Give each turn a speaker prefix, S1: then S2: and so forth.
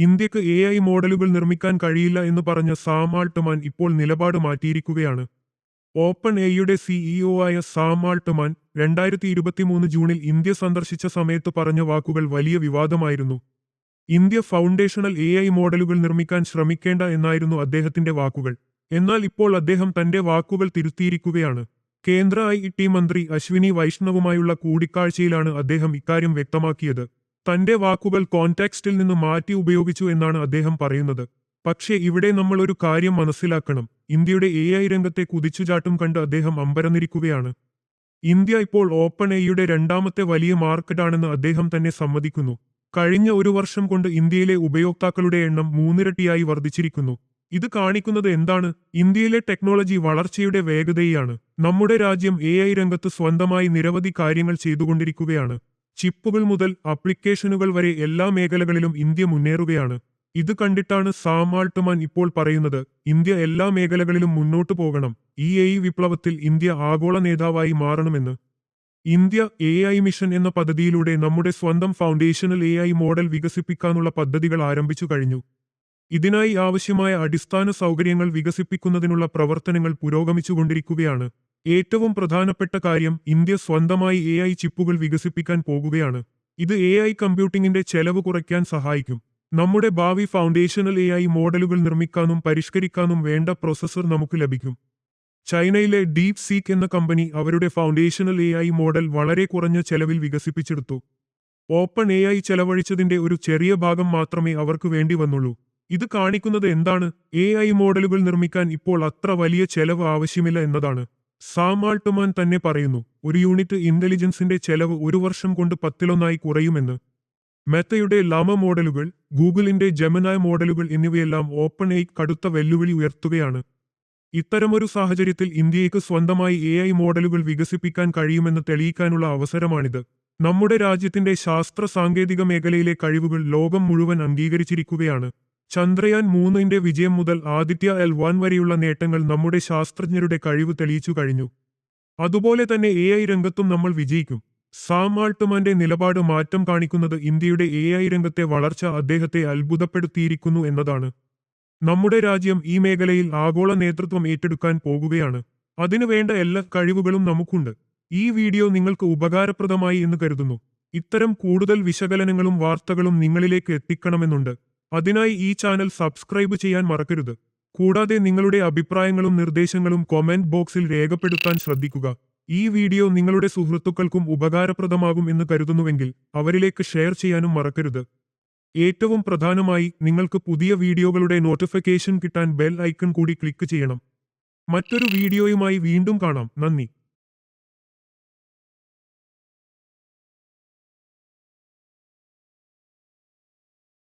S1: ഇന്ത്യയ്ക്ക് A I മോഡലുകൾ നിർമ്മിക്കാൻ കഴിയില്ല എന്ന് പറഞ്ഞ സാം ആൾട്ട്മാൻ ഇപ്പോൾ നിലപാട് മാറ്റിയിരിക്കുകയാണ്. ഓപ്പൺ എയുടെ സിഇഒ ആയ സാം ആൾട്ട്മാൻ രണ്ടായിരത്തി ഇരുപത്തിമൂന്ന് ജൂണിൽ ഇന്ത്യ സന്ദർശിച്ച സമയത്ത് പറഞ്ഞ വാക്കുകൾ വലിയ വിവാദമായിരുന്നു. ഇന്ത്യ ഫൗണ്ടേഷണൽ എ ഐ മോഡലുകൾ നിർമ്മിക്കാൻ ശ്രമിക്കേണ്ട എന്നായിരുന്നു അദ്ദേഹത്തിന്റെ വാക്കുകൾ. എന്നാൽ ഇപ്പോൾ അദ്ദേഹം തന്റെ വാക്കുകൾ തിരുത്തിയിരിക്കുകയാണ്. കേന്ദ്ര ഐ ടി മന്ത്രി അശ്വിനി വൈഷ്ണവുമായുള്ള കൂടിക്കാഴ്ചയിലാണ് അദ്ദേഹം ഇക്കാര്യം വ്യക്തമാക്കിയത്. തന്റെ വാക്കുകൾ കോൺടാക്സ്റ്റിൽ നിന്ന് മാറ്റി ഉപയോഗിച്ചു എന്നാണ് അദ്ദേഹം പറയുന്നത്. പക്ഷേ ഇവിടെ നമ്മൾ ഒരു കാര്യം മനസ്സിലാക്കണം. ഇന്ത്യയുടെ എ ഐ രംഗത്തെ കുതിച്ചുചാട്ടും കണ്ട് അദ്ദേഹം അമ്പരന്നിരിക്കുകയാണ്. ഇന്ത്യ ഇപ്പോൾ ഓപ്പൺ എയുടെ രണ്ടാമത്തെ വലിയ മാർക്കറ്റാണെന്ന് അദ്ദേഹം തന്നെ സമ്മതിക്കുന്നു. കഴിഞ്ഞ ഒരു വർഷം കൊണ്ട് ഇന്ത്യയിലെ ഉപയോക്താക്കളുടെ എണ്ണം മൂന്നിരട്ടിയായി വർദ്ധിച്ചിരിക്കുന്നു. ഇത് കാണിക്കുന്നത് എന്താണ്? ഇന്ത്യയിലെ ടെക്നോളജി വളർച്ചയുടെ വേഗതയാണ്. നമ്മുടെ രാജ്യം എ രംഗത്ത് സ്വന്തമായി നിരവധി കാര്യങ്ങൾ ചെയ്തുകൊണ്ടിരിക്കുകയാണ്. ചിപ്പുകൾ മുതൽ ആപ്ലിക്കേഷനുകൾ വരെ എല്ലാ മേഖലകളിലും ഇന്ത്യ മുന്നേറുകയാണ്. ഇത് കണ്ടിട്ടാണ് സാം ആൾട്ട്മാൻ ഇപ്പോൾ പറയുന്നത് ഇന്ത്യ എല്ലാ മേഖലകളിലും മുന്നോട്ടു പോകണം ഈ എ വിപ്ലവത്തിൽ ഇന്ത്യ ആഗോള നേതാവായി മാറണമെന്ന്. ഇന്ത്യ എ ഐ മിഷൻ എന്ന പദ്ധതിയിലൂടെ നമ്മുടെ സ്വന്തം ഫൗണ്ടേഷണൽ എ ഐ മോഡൽ വികസിപ്പിക്കാനുള്ള പദ്ധതികൾ ആരംഭിച്ചു കഴിഞ്ഞു. ഇതിനായി ആവശ്യമായ അടിസ്ഥാന സൗകര്യങ്ങൾ വികസിപ്പിക്കുന്നതിനുള്ള പ്രവർത്തനങ്ങൾ പുരോഗമിച്ചുകൊണ്ടിരിക്കുകയാണ്. ഏറ്റവും പ്രധാനപ്പെട്ട കാര്യം ഇന്ത്യ സ്വന്തമായി എ ഐ ചിപ്പുകൾ വികസിപ്പിക്കാൻ പോകുകയാണ്. ഇത് എ ഐ കമ്പ്യൂട്ടിംഗിന്റെ ചെലവ് കുറയ്ക്കാൻ സഹായിക്കും. നമ്മുടെ ഭാവി ഫൗണ്ടേഷണൽ എ ഐ മോഡലുകൾ നിർമ്മിക്കാനും പരിഷ്കരിക്കാനും വേണ്ട പ്രോസസ്സർ നമുക്ക് ലഭിക്കും. ചൈനയിലെ ഡീപ് സീക്ക് എന്ന കമ്പനി അവരുടെ ഫൗണ്ടേഷണൽ എ ഐ മോഡൽ വളരെ കുറഞ്ഞ ചെലവിൽ വികസിപ്പിച്ചെടുത്തു. ഓപ്പൺ എ ഐ ചെലവഴിച്ചതിന്റെ ഒരു ചെറിയ ഭാഗം മാത്രമേ അവർക്ക് വേണ്ടി വന്നുള്ളൂ. ഇത് കാണിക്കുന്നത് എന്താണ്? എ ഐ മോഡലുകൾ നിർമ്മിക്കാൻ ഇപ്പോൾ അത്ര വലിയ ചെലവ് ആവശ്യമില്ല എന്നതാണ്. സാം ആൾട്ട്മാൻ തന്നെ പറയുന്നു ഒരു യൂണിറ്റ് ഇന്റലിജൻസിന്റെ ചെലവ് ഒരു വർഷം കൊണ്ട് പത്തിലൊന്നായി കുറയുമെന്ന്. മെത്തയുടെ ലാമ മോഡലുകൾ ഗൂഗിളിന്റെ ജമനായ മോഡലുകൾ എന്നിവയെല്ലാം ഓപ്പൺ ഐ കടുത്ത വെല്ലുവിളി ഉയർത്തുകയാണ്. ഇത്തരമൊരു സാഹചര്യത്തിൽ ഇന്ത്യയ്ക്ക് സ്വന്തമായി എ ഐ മോഡലുകൾ വികസിപ്പിക്കാൻ കഴിയുമെന്ന് തെളിയിക്കാനുള്ള അവസരമാണിത്. നമ്മുടെ രാജ്യത്തിന്റെ ശാസ്ത്ര സാങ്കേതിക മേഖലയിലെ കഴിവുകൾ ലോകം മുഴുവൻ അംഗീകരിച്ചിരിക്കുകയാണ്. ചന്ദ്രയാൻ മൂന്നിന്റെ വിജയം മുതൽ ആദിത്യ എൽ വൺ വരെയുള്ള നേട്ടങ്ങൾ നമ്മുടെ ശാസ്ത്രജ്ഞരുടെ കഴിവ് തെളിയിച്ചു കഴിഞ്ഞു. അതുപോലെ തന്നെ എ ഐ രംഗത്തും നമ്മൾ വിജയിക്കും. സാം ആൾട്ട്മാന്റെ നിലപാട് മാറ്റം കാണിക്കുന്നത് ഇന്ത്യയുടെ എ ഐ രംഗത്തെ വളർച്ച അദ്ദേഹത്തെ അത്ഭുതപ്പെടുത്തിയിരിക്കുന്നു എന്നതാണ്. നമ്മുടെ രാജ്യം ഈ മേഖലയിൽ ആഗോള നേതൃത്വം ഏറ്റെടുക്കാൻ പോകുകയാണ്. അതിനുവേണ്ട എല്ലാ കഴിവുകളും നമുക്കുണ്ട്. ഈ വീഡിയോ നിങ്ങൾക്ക് ഉപകാരപ്രദമായി എന്ന് കരുതുന്നു. ഇത്തരം കൂടുതൽ വിശകലനങ്ങളും വാർത്തകളും നിങ്ങളിലേക്ക് എത്തിക്കണമെന്നുണ്ട്. അതിനായി ഈ ചാനൽ സബ്സ്ക്രൈബ് ചെയ്യാൻ മറക്കരുത്. കൂടാതെ നിങ്ങളുടെ അഭിപ്രായങ്ങളും നിർദ്ദേശങ്ങളും കൊമന്റ് ബോക്സിൽ രേഖപ്പെടുത്താൻ ശ്രദ്ധിക്കുക. ഈ വീഡിയോ നിങ്ങളുടെ സുഹൃത്തുക്കൾക്കും ഉപകാരപ്രദമാകും എന്ന് കരുതുന്നുവെങ്കിൽ അവരിലേക്ക് ഷെയർ ചെയ്യാനും മറക്കരുത്. ഏറ്റവും പ്രധാനമായി നിങ്ങൾക്ക് പുതിയ വീഡിയോകളുടെ നോട്ടിഫിക്കേഷൻ കിട്ടാൻ ബെൽ ഐക്കൺ കൂടി ക്ലിക്ക് ചെയ്യണം. മറ്റൊരു വീഡിയോയുമായി വീണ്ടും കാണാം. നന്ദി.